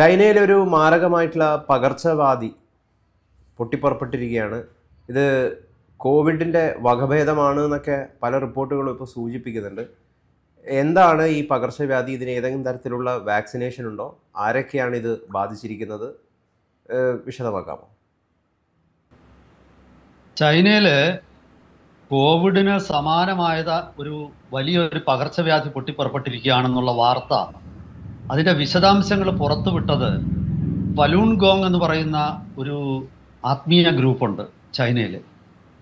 ചൈനയിലൊരു മാരകമായിട്ടുള്ള പകർച്ചവാദി പൊട്ടിപ്പുറപ്പെട്ടിരിക്കുകയാണ്. ഇത് കോവിഡിന്റെ വകഭേദമാണ് എന്നൊക്കെ പല റിപ്പോർട്ടുകളും ഇപ്പോൾ സൂചിപ്പിക്കുന്നുണ്ട്. എന്താണ് ഈ പകർച്ചവ്യാധി? ഇതിന് ഏതെങ്കിലും തരത്തിലുള്ള വാക്സിനേഷൻ ഉണ്ടോ? ആരൊക്കെയാണ് ഇത് ബാധിച്ചിരിക്കുന്നത്? വിശദമാക്കാമോ? ചൈനയിൽ കോവിഡിന് സമാനമായത് ഒരു വലിയൊരു പകർച്ചവ്യാധി പൊട്ടിപ്പുറപ്പെട്ടിരിക്കുകയാണെന്നുള്ള വാർത്ത അതിന്റെ വിശദാംശങ്ങൾ പുറത്തുവിട്ടത് ഫലൂൺ ഗോങ് എന്ന് പറയുന്ന ഒരു ആത്മീയ ഗ്രൂപ്പുണ്ട് ചൈനയിൽ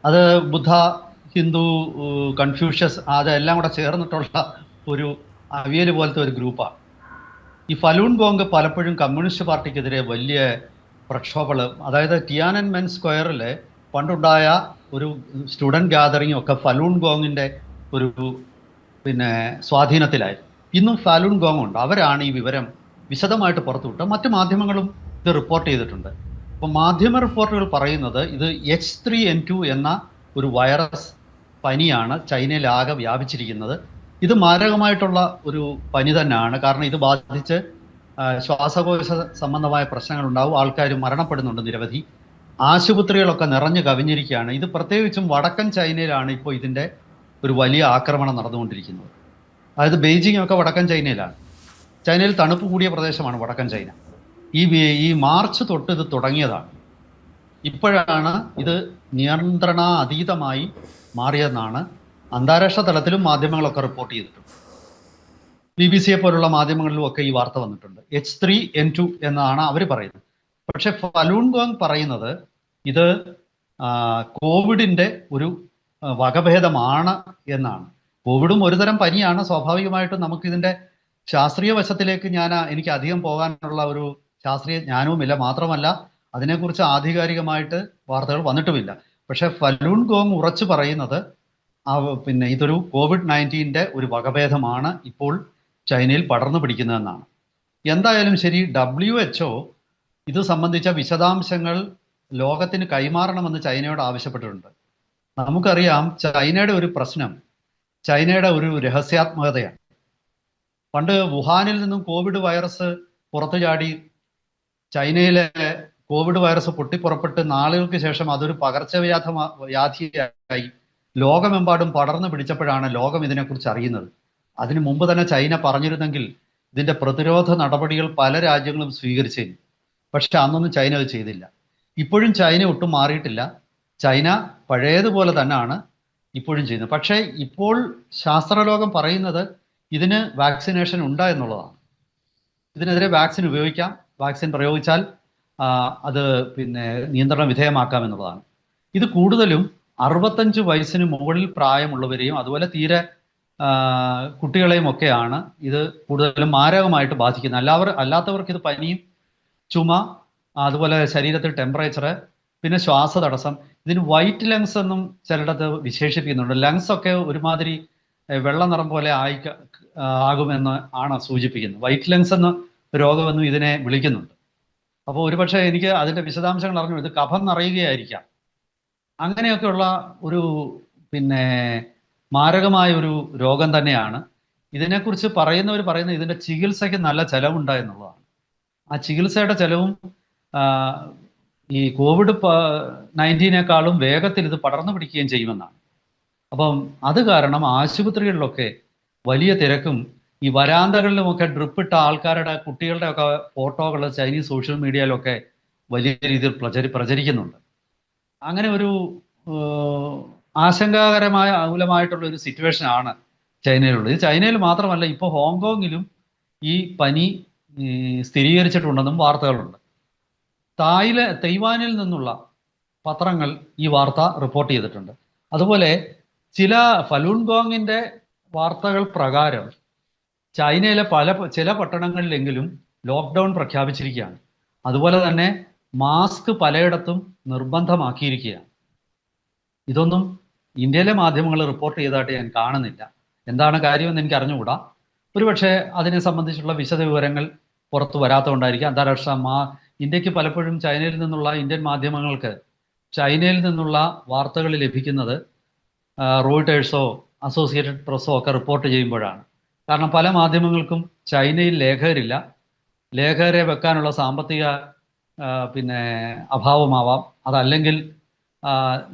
അത് ബുദ്ധ ഹിന്ദു കൺഫ്യൂഷ്യസ് അതെല്ലാം കൂടെ ചേർന്നിട്ടുള്ള ഒരു അവിയൽ പോലത്തെ ഒരു ഗ്രൂപ്പാണ്. ഈ ഫലൂൺ ഗോങ് പലപ്പോഴും കമ്മ്യൂണിസ്റ്റ് പാർട്ടിക്കെതിരെ വലിയ പ്രക്ഷോഭങ്ങൾ അതായത് ടിയാനൻ മെൻ സ്ക്വയറിൽ പണ്ടുണ്ടായ ഒരു സ്റ്റുഡന്റ് ഗാദറിംഗ് ഒക്കെ ഫലൂൺ ഗോങ്ങിന്റെ ഒരു പിന്നെ സ്വാധീനത്തിലായി ഇന്നും ഫാലൂൺ ഗോങ് ഉണ്ട് അവരാണ് ഈ വിവരം വിശദമായിട്ട് പുറത്തുവിട്ട് മറ്റു മാധ്യമങ്ങളും ഇത് റിപ്പോർട്ട് ചെയ്തിട്ടുണ്ട്. അപ്പോൾ മാധ്യമ റിപ്പോർട്ടുകൾ പറയുന്നത് ഇത് എച്ച് ത്രീ എൻ ടു എന്ന ഒരു വൈറസ് പനിയാണ് ചൈനയിൽ ചൈനയിലാകെ വ്യാപിച്ചിരിക്കുന്നത്. ഇത് മാരകമായിട്ടുള്ള ഒരു പനി തന്നെയാണ്. കാരണം ഇത് ബാധിച്ച് ശ്വാസകോശ സംബന്ധമായ പ്രശ്നങ്ങൾ ഉണ്ടാവും ആൾക്കാർ മരണപ്പെടുന്നുണ്ട് നിരവധി. ആശുപത്രികളൊക്കെ നിറഞ്ഞു കവിഞ്ഞിരിക്കുകയാണ്. ഇത് പ്രത്യേകിച്ചും വടക്കൻ ചൈനയിലാണ് ഇപ്പോൾ ഇതിന്റെ ഒരു വലിയ ആക്രമണം നടന്നുകൊണ്ടിരിക്കുന്നത്. അതായത് ബെയ്ജിങ് ഒക്കെ വടക്കൻ ചൈനയിലാണ്. ചൈനയിൽ തണുപ്പ് കൂടിയ പ്രദേശമാണ് വടക്കൻ ചൈന. ഈ ഈ മാർച്ച് തൊട്ട് ഇത് തുടങ്ങിയതാണ്. ഇപ്പോഴാണ് ഇത് നിയന്ത്രണാതീതമായി മാറിയെന്നാണ് അന്താരാഷ്ട്ര തലത്തിലും മാധ്യമങ്ങളൊക്കെ റിപ്പോർട്ട് ചെയ്തിട്ടുണ്ട് ബി ബി സിയെ പോലുള്ള മാധ്യമങ്ങളിലും ഒക്കെ ഈ വാർത്ത വന്നിട്ടുണ്ട്. എച്ച് ത്രീ എൻ ടു എന്നാണ് അവർ പറയുന്നത്. പക്ഷെ ഫലൂൺ ഗോങ് പറയുന്നത് ഇത് കോവിഡിന്റെ ഒരു വകഭേദമാണ് എന്നാണ്. കോവിഡും ഒരുതരം പനിയാണ്. സ്വാഭാവികമായിട്ടും നമുക്ക് ഇതിന്റെ ശാസ്ത്രീയ വശത്തിലേക്ക് ഞാൻ എനിക്ക് അധികം പോകാനുള്ള ഒരു ശാസ്ത്രീയ ജ്ഞാനവുമില്ല. മാത്രമല്ല അതിനെക്കുറിച്ച് ആധികാരികമായിട്ട് വാർത്തകൾ വന്നിട്ടുമില്ല. പക്ഷെ ഫലൂൺ ഗോങ് ഉറച്ചു പറയുന്നത് പിന്നെ ഇതൊരു കോവിഡ് നയന്റീന്റെ ഒരു വകഭേദമാണ് ഇപ്പോൾ ചൈനയിൽ പടർന്നു പിടിക്കുന്നതെന്നാണ്. എന്തായാലും ശരി ഡബ്ല്യു എച്ച്ഒ ഇത് സംബന്ധിച്ച വിശദാംശങ്ങൾ ലോകത്തിന് കൈമാറണമെന്ന് ചൈനയോട് ആവശ്യപ്പെട്ടിട്ടുണ്ട്. നമുക്കറിയാം ചൈനയുടെ ഒരു പ്രശ്നം ചൈനയുടെ ഒരു രഹസ്യാത്മകതയാണ്. പണ്ട് വുഹാനിൽ നിന്നും കോവിഡ് വൈറസ് പുറത്തു ചാടി ചൈനയിലെ കോവിഡ് വൈറസ് പൊട്ടിപ്പുറപ്പെട്ട് നാളുകൾക്ക് ശേഷം അതൊരു പകർച്ചവ്യാധ വ്യാധിയായി ലോകമെമ്പാടും പടർന്നു പിടിച്ചപ്പോഴാണ് ലോകം ഇതിനെക്കുറിച്ച് അറിയുന്നത്. അതിനു മുമ്പ് തന്നെ ചൈന പറഞ്ഞിരുന്നെങ്കിൽ ഇതിന്റെ പ്രതിരോധ നടപടികൾ പല രാജ്യങ്ങളും സ്വീകരിച്ചിരുന്നു പക്ഷെ അന്നൊന്നും ചൈന അത് ചെയ്തില്ല. ഇപ്പോഴും ചൈന ഒട്ടും മാറിയിട്ടില്ല. ചൈന പഴയതുപോലെ തന്നെയാണ് ഇപ്പോഴും ചെയ്യുന്നത് പക്ഷേ ഇപ്പോൾ ശാസ്ത്രലോകം പറയുന്നത് ഇതിന് വാക്സിനേഷൻ ഉണ്ട് എന്നുള്ളതാണ്. ഇതിനെതിരെ വാക്സിൻ ഉപയോഗിക്കാം. വാക്സിൻ പ്രയോഗിച്ചാൽ അത് പിന്നെ നിയന്ത്രണ വിധേയമാക്കാം എന്നുള്ളതാണ്. ഇത് കൂടുതലും അറുപത്തഞ്ച് വയസ്സിന് മുകളിൽ പ്രായമുള്ളവരെയും അതുപോലെ തീരെ കുട്ടികളെയും ഒക്കെയാണ് ഇത് കൂടുതലും മാരകമായിട്ട് ബാധിക്കുന്നത്. അല്ലാവർ അല്ലാത്തവർക്ക് ഇത് പനിയും ചുമ അതുപോലെ ശരീരത്തിൽ ടെമ്പറേച്ചർ പിന്നെ ശ്വാസ തടസ്സം ഇതിന് വൈറ്റ് ലങ്സ് എന്നും ചിലയിടത്ത് വിശേഷിപ്പിക്കുന്നുണ്ട്. ലങ്സ് ഒക്കെ ഒരുമാതിരി വെള്ളം നിറം പോലെ ആയി ആകുമെന്ന് ആണ് സൂചിപ്പിക്കുന്നത്. വൈറ്റ് ലങ്സ് എന്ന രോഗമെന്നും ഇതിനെ വിളിക്കുന്നുണ്ട്. അപ്പോൾ ഒരുപക്ഷെ എനിക്ക് അതിന്റെ വിശദാംശങ്ങൾ അറിഞ്ഞു ഇത് കഫം നിറയുകയായിരിക്കാം. അങ്ങനെയൊക്കെയുള്ള ഒരു പിന്നെ മാരകമായ ഒരു രോഗം തന്നെയാണ്. ഇതിനെക്കുറിച്ച് പറയുന്നവർ പറയുന്നത് ഇതിന്റെ ചികിത്സയ്ക്ക് നല്ല ചെലവുണ്ട് എന്നുള്ളതാണ്. ആ ചികിത്സയുടെ ചെലവും ഈ കോവിഡ് നയന്റീനേക്കാളും വേഗത്തിൽ ഇത് പടർന്നു പിടിക്കുകയും ചെയ്യുമെന്നാണ്. അപ്പം അത് കാരണം ആശുപത്രികളിലൊക്കെ വലിയ തിരക്കും ഈ വരാന്തകളിലുമൊക്കെ ഡ്രിപ്പിട്ട ആൾക്കാരുടെ കുട്ടികളുടെ ഒക്കെ ഫോട്ടോകൾ ചൈനീസ് സോഷ്യൽ മീഡിയയിലൊക്കെ വലിയ രീതിയിൽ പ്രചരി പ്രചരിക്കുന്നുണ്ട്. അങ്ങനെ ഒരു ആശങ്കാകരമായ അകൂലമായിട്ടുള്ള ഒരു സിറ്റുവേഷൻ ആണ് ചൈനയിലുള്ളത്. ഇത് ചൈനയിൽ മാത്രമല്ല ഇപ്പോൾ ഹോങ്കോങ്ങിലും ഈ പനി സ്ഥിരീകരിച്ചിട്ടുണ്ടെന്നും വാർത്തകളുണ്ട്. തായിലെ തൈവാനിൽ നിന്നുള്ള പത്രങ്ങൾ ഈ വാർത്ത റിപ്പോർട്ട് ചെയ്തിട്ടുണ്ട്. അതുപോലെ ചില ഫലൂൺ ഗോങ്ങിന്റെ വാർത്തകൾ പ്രകാരം ചൈനയിലെ പല ചില പട്ടണങ്ങളിലെങ്കിലും ലോക്ക്ഡൗൺ പ്രഖ്യാപിച്ചിരിക്കുകയാണ്. അതുപോലെ തന്നെ മാസ്ക് പലയിടത്തും നിർബന്ധമാക്കിയിരിക്കുകയാണ്. ഇതൊന്നും ഇന്ത്യയിലെ മാധ്യമങ്ങൾ റിപ്പോർട്ട് ചെയ്തതായിട്ട് ഞാൻ കാണുന്നില്ല. എന്താണ് കാര്യമെന്ന് എനിക്ക് അറിഞ്ഞുകൂടാ. ഒരുപക്ഷെ അതിനെ സംബന്ധിച്ചുള്ള വിശദ വിവരങ്ങൾ പുറത്തു വരാത്തതുകൊണ്ടായിരിക്കും. അന്താരാഷ്ട്ര മാ ഇന്ത്യയ്ക്ക് പലപ്പോഴും ചൈനയിൽ നിന്നുള്ള ഇന്ത്യൻ മാധ്യമങ്ങൾക്ക് ചൈനയിൽ നിന്നുള്ള വാർത്തകൾ ലഭിക്കുന്നത് റോയിട്ടേഴ്സോ അസോസിയേറ്റഡ് പ്രസ്സോ ഒക്കെ റിപ്പോർട്ട് ചെയ്യുമ്പോഴാണ്. കാരണം പല മാധ്യമങ്ങൾക്കും ചൈനയിൽ ലേഖകരില്ല. ലേഖകരെ വെക്കാനുള്ള സാമ്പത്തിക പിന്നെ അഭാവമാവാം. അതല്ലെങ്കിൽ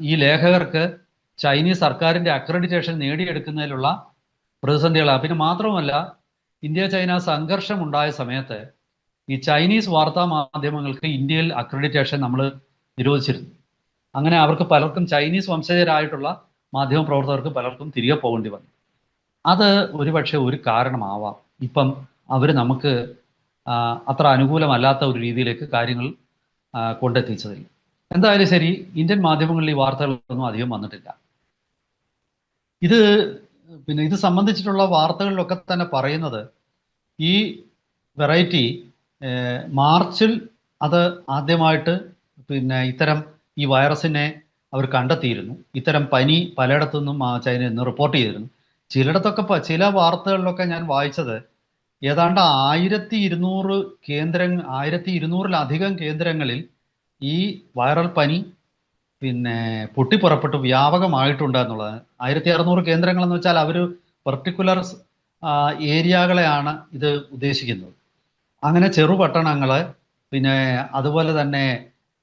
ഈ ലേഖകർക്ക് ചൈനീസ് സർക്കാരിന്റെ അക്രഡിറ്റേഷൻ നേടിയെടുക്കുന്നതിലുള്ള പ്രതിസന്ധികളാണ്. പിന്നെ മാത്രമല്ല ഇന്ത്യ ചൈന സംഘർഷം ഉണ്ടായ സമയത്ത് ഈ ചൈനീസ് വാർത്താ മാധ്യമങ്ങൾക്ക് ഇന്ത്യയിൽ അക്രഡിറ്റേഷൻ നമ്മൾ നിരോധിച്ചിരുന്നു. അങ്ങനെ അവർക്ക് പലർക്കും ചൈനീസ് വംശജരായിട്ടുള്ള മാധ്യമ പ്രവർത്തകർക്ക് പലർക്കും തിരികെ പോകേണ്ടി വന്നു. അത് ഒരുപക്ഷെ ഒരു കാരണമാവാം. ഇപ്പം അവർ നമുക്ക് അത്ര അനുകൂലമല്ലാത്ത ഒരു രീതിയിലേക്ക് കാര്യങ്ങൾ കൊണ്ടെത്തിച്ചതില്ല എന്തായാലും ശരി ഇന്ത്യൻ മാധ്യമങ്ങളിൽ ഈ വാർത്തകളൊന്നും അധികം വന്നിട്ടില്ല. ഇത് പിന്നെ ഇത് സംബന്ധിച്ചിട്ടുള്ള വാർത്തകളിലൊക്കെ തന്നെ പറയുന്നത് ഈ വെറൈറ്റി മാർച്ചിൽ അത് ആദ്യമായിട്ട് പിന്നെ ഇത്തരം ഈ വൈറസിനെ അവർ കണ്ടെത്തിയിരുന്നു. ഇത്തരം പനി പലയിടത്തു നിന്നും ചൈനയിൽ നിന്ന് റിപ്പോർട്ട് ചെയ്തിരുന്നു. ചിലയിടത്തൊക്കെ ചില വാർത്തകളിലൊക്കെ ഞാൻ വായിച്ചത് ഏതാണ്ട് ആയിരത്തി ഇരുന്നൂറ് കേന്ദ്ര ആയിരത്തി ഇരുന്നൂറിലധികം കേന്ദ്രങ്ങളിൽ ഈ വൈറൽ പനി പിന്നെ പൊട്ടിപ്പുറപ്പെട്ട് വ്യാപകമായിട്ടുണ്ട് എന്നുള്ളത് ആയിരത്തി അറുന്നൂറ് കേന്ദ്രങ്ങൾ എന്ന് വെച്ചാൽ അവർ പെർട്ടിക്കുലർ ഏരിയകളെയാണ് ഇത് ഉദ്ദേശിക്കുന്നത്. അങ്ങനെ ചെറുപട്ടണങ്ങൾ പിന്നെ അതുപോലെ തന്നെ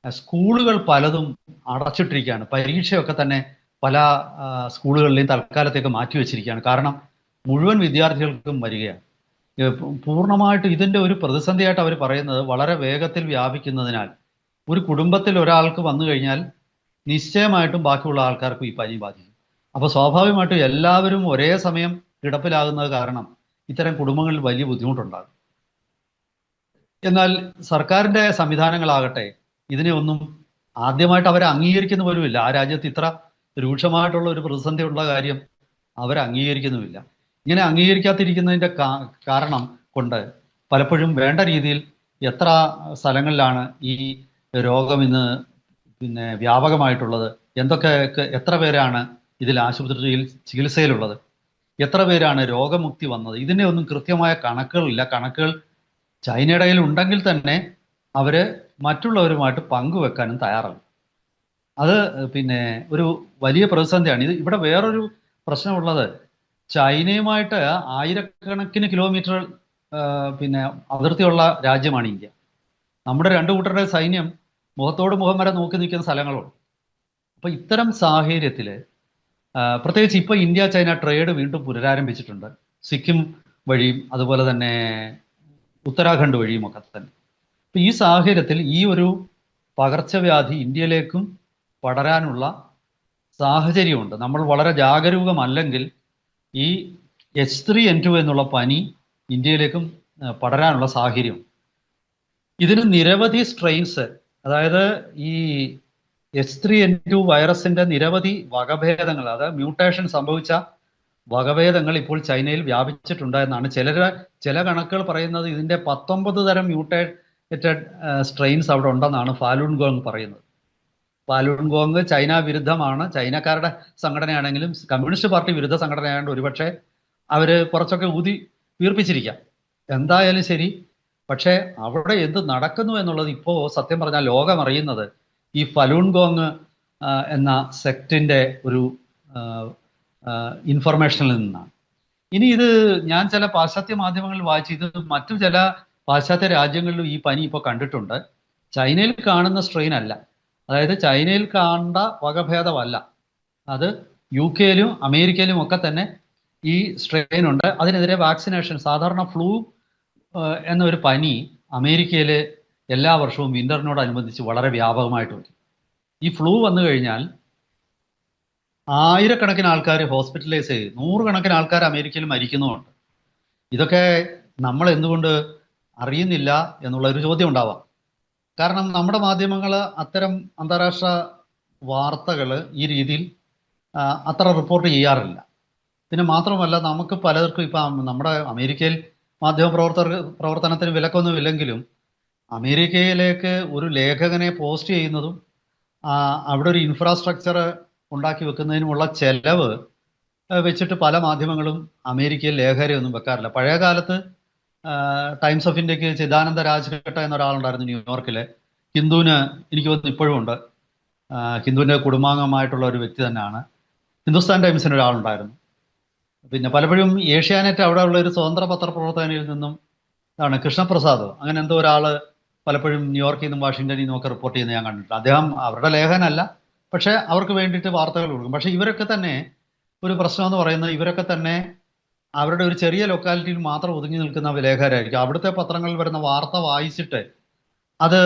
സ്കൂളുകൾ പലതും അടച്ചിട്ടിരിക്കുകയാണ്. പരീക്ഷയൊക്കെ തന്നെ പല സ്കൂളുകളിലെയും തൽക്കാലത്തേക്ക് മാറ്റി വെച്ചിരിക്കുകയാണ്. കാരണം മുഴുവൻ വിദ്യാർത്ഥികൾക്കും വരികയാണ്. പൂർണമായിട്ടും ഇതിന്റെ ഒരു പ്രതിസന്ധിയായിട്ട് അവർ പറയുന്നത് വളരെ വേഗത്തിൽ വ്യാപിക്കുന്നതിനാൽ ഒരു കുടുംബത്തിൽ ഒരാൾക്ക് വന്നു കഴിഞ്ഞാൽ നിശ്ചയമായിട്ടും ബാക്കിയുള്ള ആൾക്കാർക്കും ഈ പനി ബാധിക്കും. അപ്പോൾ സ്വാഭാവികമായിട്ടും എല്ലാവരും ഒരേ സമയം കിടപ്പിലാകുന്നത് കാരണം ഇത്തരം കുടുംബങ്ങളിൽ വലിയ ബുദ്ധിമുട്ടുണ്ടാകും. എന്നാൽ സർക്കാരിന്റെ സംവിധാനങ്ങളാകട്ടെ ഇതിനെ ഒന്നും ആദ്യമായിട്ട് അവരെ അംഗീകരിക്കുന്ന പോലുമില്ല. ആ രാജ്യത്ത് ഇത്ര രൂക്ഷമായിട്ടുള്ള ഒരു പ്രതിസന്ധി ഉള്ള കാര്യം അവർ അംഗീകരിക്കുന്നുമില്ല. ഇങ്ങനെ അംഗീകരിക്കാതിരിക്കുന്നതിന്റെ കാരണം കൊണ്ട് പലപ്പോഴും വേണ്ട രീതിയിൽ എത്ര സ്ഥലങ്ങളിലാണ് ഈ രോഗം ഇന്ന് പിന്നെ വ്യാപകമായിട്ടുള്ളത് എന്തൊക്കെ എത്ര പേരാണ് ഇതിൽ ആശുപത്രിയിൽ ചികിത്സയിലുള്ളത് എത്ര പേരാണ് രോഗമുക്തി വന്നത് ഇതിന്റെ ഒന്നും കൃത്യമായ കണക്കുകളില്ല. കണക്കുകൾ ചൈനയുടെ കയ്യിൽ ഉണ്ടെങ്കിൽ തന്നെ അവർ മറ്റുള്ളവരുമായിട്ട് പങ്കുവെക്കാനും തയ്യാറാണ് അത് പിന്നെ ഒരു വലിയ പ്രതിസന്ധിയാണ്. ഇത് ഇവിടെ വേറൊരു പ്രശ്നമുള്ളത്. ചൈനയുമായിട്ട് ആയിരക്കണക്കിന് കിലോമീറ്റർ പിന്നെ അതിർത്തിയുള്ള രാജ്യമാണ് ഇന്ത്യ. നമ്മുടെ രണ്ടു കൂട്ടരുടെ സൈന്യം മുഖത്തോട് മുഖം വരെ നോക്കി നിൽക്കുന്ന സ്ഥലങ്ങളുണ്ട്. അപ്പൊ ഇത്തരം സാഹചര്യത്തിൽ പ്രത്യേകിച്ച് ഇപ്പൊ ഇന്ത്യ ചൈന ട്രേഡ് വീണ്ടും പുനരാരംഭിച്ചിട്ടുണ്ട്. സിക്കിം വഴിയും അതുപോലെ തന്നെ ഉത്തരാഖണ്ഡ് വഴിയും ഒക്കെ തന്നെ. അപ്പൊ ഈ സാഹചര്യത്തിൽ ഈ ഒരു പകർച്ചവ്യാധി ഇന്ത്യയിലേക്കും പടരാനുള്ള സാഹചര്യമുണ്ട്. നമ്മൾ വളരെ ജാഗരൂകമല്ലെങ്കിൽ ഈ എച്ച് ത്രീ എൻ ടു എന്നുള്ള പനി ഇന്ത്യയിലേക്കും പടരാനുള്ള സാഹചര്യം. ഇതിന് നിരവധി സ്ട്രെയിൻസ് അതായത് ഈ എച്ച് ത്രീ എൻ ടു വൈറസിന്റെ നിരവധി വകഭേദങ്ങൾ അതായത് മ്യൂട്ടേഷൻ സംഭവിച്ച വകഭേദങ്ങൾ ഇപ്പോൾ ചൈനയിൽ വ്യാപിച്ചിട്ടുണ്ട് എന്നാണ് ചിലര് ചില കണക്കുകൾ പറയുന്നത് ഇതിന്റെ പത്തൊമ്പത് തരം മ്യൂട്ടേറ്റഡ് സ്ട്രെയിൻസ് അവിടെ ഉണ്ടെന്നാണ് ഫാലൂൺ ഗോങ് പറയുന്നത്. ഫാലൂൺ ഗോങ് ചൈന വിരുദ്ധമാണ്. ചൈനക്കാരുടെ സംഘടനയാണെങ്കിലും കമ്മ്യൂണിസ്റ്റ് പാർട്ടി വിരുദ്ധ സംഘടനയായതുകൊണ്ട് ഒരുപക്ഷെ അവർ കുറച്ചൊക്കെ ഊതി വീർപ്പിച്ചിരിക്കാം. എന്തായാലും ശരി. പക്ഷേ അവിടെ എന്ത് നടക്കുന്നു എന്നുള്ളത് ഇപ്പോൾ സത്യം പറഞ്ഞാൽ ലോകം അറിയുന്നത് ഈ ഫലൂൺ ഗോങ് എന്ന സെക്റ്റിന്റെ ഒരു ഇൻഫർമേഷനിൽ നിന്നാണ്. ഇനി ഇത് ഞാൻ ചില പാശ്ചാത്യ മാധ്യമങ്ങളിൽ വായിച്ച് ഇത് മറ്റു ചില പാശ്ചാത്യ രാജ്യങ്ങളിലും ഈ പനി ഇപ്പോൾ കണ്ടിട്ടുണ്ട്. ചൈനയിൽ കാണുന്ന സ്ട്രെയിൻ അല്ല. അതായത് ചൈനയിൽ കാണേണ്ട വകഭേദമല്ല. അത് യു കെയിലും അമേരിക്കയിലും ഒക്കെ തന്നെ ഈ സ്ട്രെയിൻ ഉണ്ട്. അതിനെതിരെ വാക്സിനേഷൻ സാധാരണ ഫ്ലൂ എന്നൊരു പനി അമേരിക്കയിൽ എല്ലാ വർഷവും വിന്ററിനോടനുബന്ധിച്ച് വളരെ വ്യാപകമായിട്ട് വരും. ഈ ഫ്ലൂ വന്നു കഴിഞ്ഞാൽ ആയിരക്കണക്കിന് ആൾക്കാർ ഹോസ്പിറ്റലൈസ് ചെയ്ത് നൂറുകണക്കിന് ആൾക്കാർ അമേരിക്കയിൽ മരിക്കുന്നുമുണ്ട്. ഇതൊക്കെ നമ്മൾ എന്തുകൊണ്ട് അറിയുന്നില്ല എന്നുള്ള ഒരു ചോദ്യം ഉണ്ടാവാം. കാരണം നമ്മുടെ മാധ്യമങ്ങൾ അത്തരം അന്താരാഷ്ട്ര വാർത്തകൾ ഈ രീതിയിൽ അത്ര റിപ്പോർട്ട് ചെയ്യാറില്ല. പിന്നെ മാത്രമല്ല നമുക്ക് പലർക്കും ഇപ്പം നമ്മുടെ അമേരിക്കയിൽ മാധ്യമ പ്രവർത്തകർ പ്രവർത്തനത്തിന് വിലക്കൊന്നുമില്ലെങ്കിലും അമേരിക്കയിലേക്ക് ഒരു ലേഖകനെ പോസ്റ്റ് ചെയ്യുന്നതും അവിടെ ഒരു ഇൻഫ്രാസ്ട്രക്ചർ ഉണ്ടാക്കി വെക്കുന്നതിനുമുള്ള ചെലവ് വെച്ചിട്ട് പല മാധ്യമങ്ങളും അമേരിക്കയിൽ ലേഖകരെ വെക്കാറില്ല. പഴയ കാലത്ത് ടൈംസ് ഓഫ് ഇന്ത്യയ്ക്ക് ചിദാനന്ദ രാജ്ഘട്ട എന്നൊരാളുണ്ടായിരുന്നു ന്യൂയോർക്കിൽ ഹിന്ദുവിന് എനിക്ക് തോന്നുന്നു ഇപ്പോഴും ഉണ്ട്. ഹിന്ദുവിന്റെ കുടുംബാംഗമായിട്ടുള്ള ഒരു വ്യക്തി തന്നെയാണ്. ഹിന്ദുസ്ഥാൻ ടൈംസിന് ഒരാളുണ്ടായിരുന്നു. പിന്നെ പലപ്പോഴും ഏഷ്യാനെറ്റ് അവിടെ ഉള്ള ഒരു സ്വതന്ത്ര പത്രപ്രവർത്തകനിൽ നിന്നും ആണ് കൃഷ്ണപ്രസാദ്. അങ്ങനെ എന്തോ ഒരാൾ പലപ്പോഴും ന്യൂയോർക്കിൽ നിന്നും വാഷിങ്ടണിൽ നിന്നും ഒക്കെ റിപ്പോർട്ട് ചെയ്യുന്നത് ഞാൻ കണ്ടിട്ടുണ്ട്. അദ്ദേഹം അവരുടെ ലേഖനല്ല പക്ഷെ അവർക്ക് വേണ്ടിയിട്ട് വാർത്തകൾ കൊടുക്കും. പക്ഷെ ഇവരൊക്കെ തന്നെ ഒരു പ്രശ്നം എന്ന് പറയുന്നത് ഇവരൊക്കെ തന്നെ അവരുടെ ഒരു ചെറിയ ലൊക്കാലിറ്റിയിൽ മാത്രം ഒതുങ്ങി നിൽക്കുന്ന ലേഖകരായിരിക്കും. അവിടുത്തെ പത്രങ്ങളിൽ വരുന്ന വാർത്ത വായിച്ചിട്ട് അത്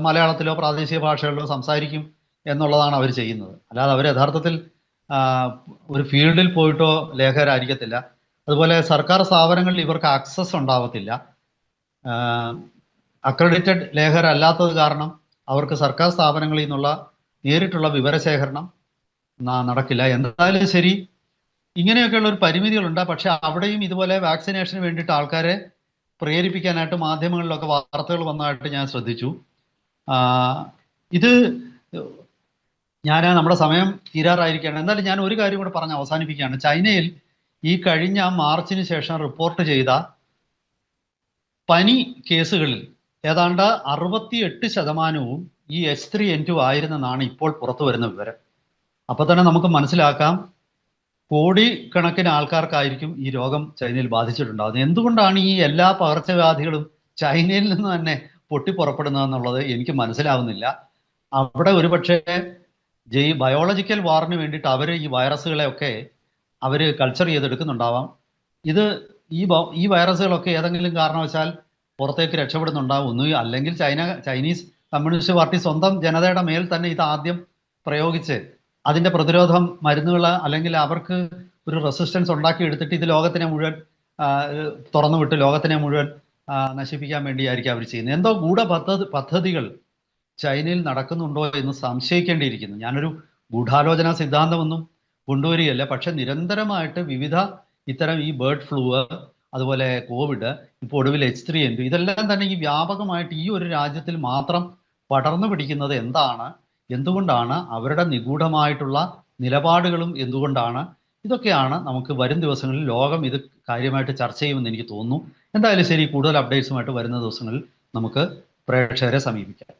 മലയാളത്തിലോ പ്രാദേശിക ഭാഷകളിലോ സംസാരിക്കും എന്നുള്ളതാണ് അവർ ചെയ്യുന്നത്. അല്ലാതെ അവർ യഥാർത്ഥത്തിൽ ഒരു ഫീൽഡിൽ പോയിട്ടോ ലേഖകരായിരിക്കത്തില്ല. അതുപോലെ സർക്കാർ സ്ഥാപനങ്ങളിൽ ഇവർക്ക് ആക്സസ് ഉണ്ടാവത്തില്ല. അക്രഡിറ്റഡ് ലേഖകരല്ലാത്തത് കാരണം അവർക്ക് സർക്കാർ സ്ഥാപനങ്ങളിൽ നിന്നുള്ള നേരിട്ടുള്ള വിവരശേഖരണം നടക്കില്ല. എന്തായാലും ശരി ഇങ്ങനെയൊക്കെയുള്ള ഒരു പരിമിതികളുണ്ട്. പക്ഷെ അവിടെയും ഇതുപോലെ വാക്സിനേഷന് വേണ്ടിയിട്ട് ആൾക്കാരെ പ്രേരിപ്പിക്കാനായിട്ട് മാധ്യമങ്ങളിലൊക്കെ വാർത്തകൾ വന്നതായിട്ട് ഞാൻ ശ്രദ്ധിച്ചു. ഇത് ഞാൻ നമ്മുടെ സമയം തീരാറായിരിക്കുകയാണ്. എന്നാലും ഞാൻ ഒരു കാര്യം കൂടെ പറഞ്ഞ് അവസാനിപ്പിക്കുകയാണ്. ചൈനയിൽ ഈ കഴിഞ്ഞ മാർച്ചിന് ശേഷം റിപ്പോർട്ട് ചെയ്ത പനി കേസുകളിൽ ഏതാണ്ട് അറുപത്തിയെട്ട് ശതമാനവും ഈ എച്ച് ത്രീ എൻ ടു ആയിരുന്നെന്നാണ് ഇപ്പോൾ പുറത്തു വരുന്ന വിവരം. അപ്പോൾ തന്നെ നമുക്ക് മനസ്സിലാക്കാം കോടിക്കണക്കിന് ആൾക്കാർക്കായിരിക്കും ഈ രോഗം ചൈനയിൽ ബാധിച്ചിട്ടുണ്ടാകുന്നത് എന്തുകൊണ്ടാണ് ഈ എല്ലാ പകർച്ചവ്യാധികളും ചൈനയിൽ നിന്ന് തന്നെ പൊട്ടിപ്പുറപ്പെടുന്നതെന്നുള്ളത് എനിക്ക് മനസ്സിലാവുന്നില്ല. അവിടെ ഒരുപക്ഷെ ജൈ ബയോളജിക്കൽ വാറിന് വേണ്ടിയിട്ട് അവർ ഈ വൈറസുകളെയൊക്കെ അവർ കൾച്ചർ ചെയ്തെടുക്കുന്നുണ്ടാവാം. ഇത് ഈ ഈ വൈറസുകളൊക്കെ ഏതെങ്കിലും കാരണവശാൽ പുറത്തേക്ക് രക്ഷപ്പെടുന്നുണ്ടാവും ഒന്നും അല്ലെങ്കിൽ ചൈന ചൈനീസ് കമ്മ്യൂണിസ്റ്റ് പാർട്ടി സ്വന്തം ജനതയുടെ മേൽ തന്നെ ഇത് ആദ്യം പ്രയോഗിച്ച് അതിന്റെ പ്രതിരോധം മരുന്നുകൾ അല്ലെങ്കിൽ അവർക്ക് ഒരു റെസിസ്റ്റൻസ് ഉണ്ടാക്കി എടുത്തിട്ട് ഇത് ലോകത്തിനെ മുഴുവൻ തുറന്നുവിട്ട് തുറന്നു വിട്ട് ലോകത്തിനെ മുഴുവൻ നശിപ്പിക്കാൻ വേണ്ടിയായിരിക്കും അവർ ചെയ്യുന്നത്. എന്തോ ഗൂഢ പദ്ധതി പദ്ധതികൾ ചൈനയിൽ നടക്കുന്നുണ്ടോ എന്ന് സംശയിക്കേണ്ടിയിരിക്കുന്നു. ഞാനൊരു ഗൂഢാലോചന സിദ്ധാന്തമൊന്നും കൊണ്ടുവരികയല്ല. പക്ഷെ നിരന്തരമായിട്ട് വിവിധ ഇത്തരം ഈ ബേർഡ് ഫ്ലൂ അതുപോലെ കോവിഡ് ഇപ്പോൾ ഒടുവിൽ എച്ച് ത്രീ എൻ ഇതെല്ലാം തന്നെ ഈ വ്യാപകമായിട്ട് ഈ ഒരു രാജ്യത്തിൽ മാത്രം പടർന്നു പിടിക്കുന്നത് എന്താണ്? എന്തുകൊണ്ടാണ് അവരുടെ നിഗൂഢമായിട്ടുള്ള നിലപാടുകളും എന്തുകൊണ്ടാണ്? ഇതൊക്കെയാണ് നമുക്ക് വരും ദിവസങ്ങളിൽ ലോകം ഇത് കാര്യമായിട്ട് ചർച്ച ചെയ്യുമെന്ന് എനിക്ക് തോന്നുന്നു. എന്തായാലും ശരി കൂടുതൽ അപ്ഡേറ്റ്സുമായിട്ട് വരുന്ന ദിവസങ്ങളിൽ നമുക്ക് പ്രേക്ഷകരെ സമീപിക്കാം.